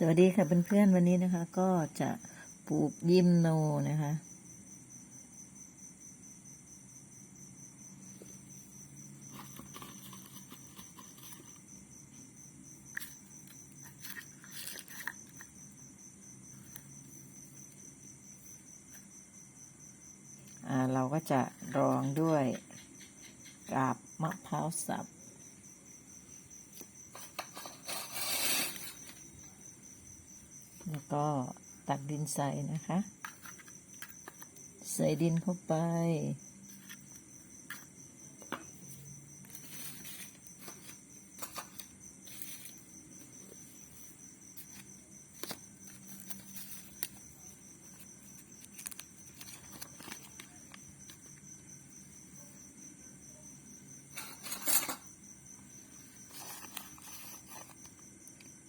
สวัสดีค่ะเพื่อนๆวันนี้นะคะ ก็จะปลูกยิมโนนะคะอ่าเราก็จะรองด้วยกาบมะพร้าวสับ แล้วก็ตักดินใส่นะคะ ใส่ดินเข้าไป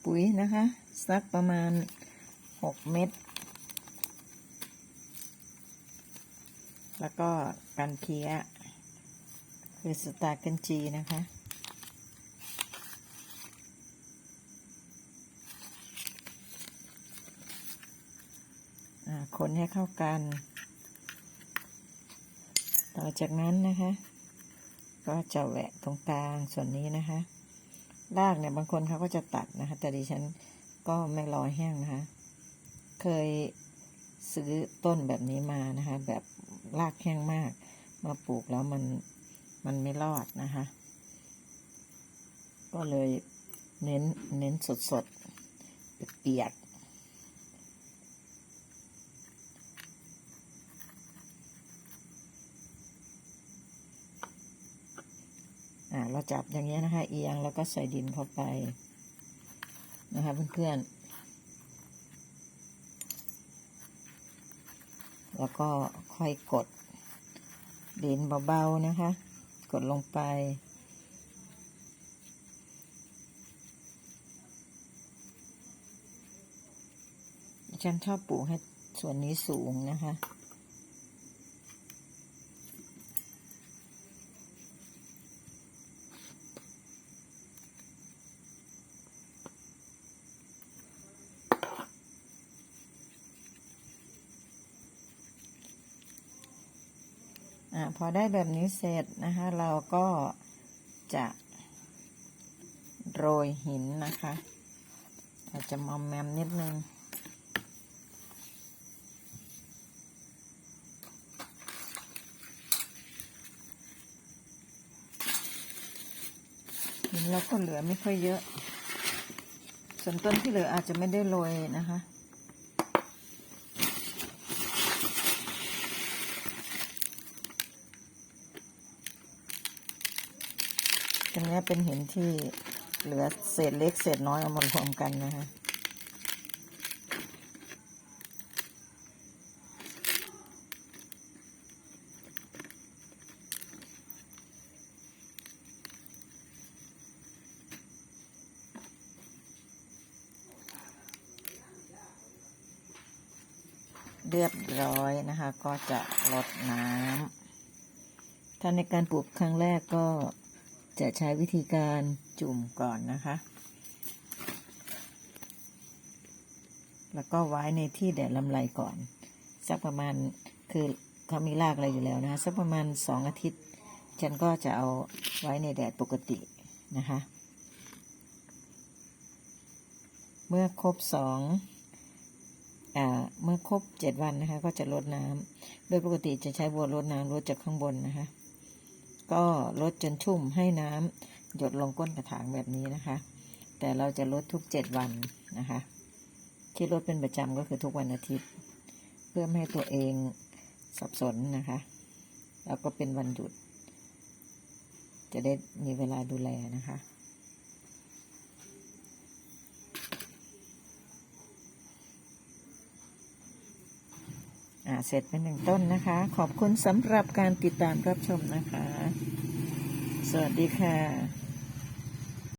ปุ๋ยนะคะ สักประมาณ 6เม็ด แล้วก็กันเพี้ย คือสตาร์กันจีนะคะอ่าคนให้เข้ากัน ต่อจากนั้นนะคะ ก็จะแหวะตรงกลางส่วนนี้นะคะรากเนี่ยบางคนเขาก็จะตัดนะคะ แต่ดิฉันก็ไม่รอแห้งนะคะ เคยซื้อต้นแบบนี้มานะคะ แบบรากแห้งมาก มาปลูกแล้วมันมันไม่รอดนะคะ ก็เลยเน้นเน้นสดสดเปียกๆอ่าเราจับอย่างเงี้ยนะคะ เอียงแล้วก็ใส่ดินเข้าไปนะคะเพื่อนๆ แล้วก็ค่อยกดดินเบาๆนะคะ กดลงไปฉันชอบปลูกให้ส่วนนี้สูงนะคะ อ่าพอได้แบบนี้เสร็จนะคะ เราก็จะโรยหินนะคะ อาจจะมอมแมมนิดนึงหินเราก็เหลือไม่ค่อยเยอะ ส่วนต้นที่เหลืออาจจะไม่ได้โรยนะคะ ตรงนี้เป็นหินที่เหลือเศษเล็กเศษน้อยเอามารวมกันนะคะเรียบร้อยนะคะ ก็จะลดน้ำถ้าในการปลูกครั้งแรกก็ จะใช้วิธีการจุ่มก่อนนะคะ แล้วก็ไว้ในที่แดดลำไรก่อน สักประมาณคือเขามีรากอะไรอยู่แล้วนะคะสักประมาณสองอาทิตย์ ฉันก็จะเอาไว้ในแดดปกตินะคะ เมื่อครบสองเมื่อครบเจ็ดวันนะคะ ก็จะลดน้ำโดยปกติจะใช้บัวรดน้ำรดจากข้างบนนะคะ ก็ลดจนชุ่มให้น้ำหยดลงก้นกระถางแบบนี้นะคะ แต่เราจะลดทุกเจ็ดวันนะคะ ที่ลดเป็นประจำก็คือทุกวันอาทิตย์ เพื่อไม่ให้ตัวเองสับสนนะคะ แล้วก็เป็นวันหยุด จะได้มีเวลาดูแลนะคะ เสร็จเป็นหนึ่งต้นนะคะ ขอบคุณสำหรับการติดตามรับชมนะคะ สวัสดีค่ะ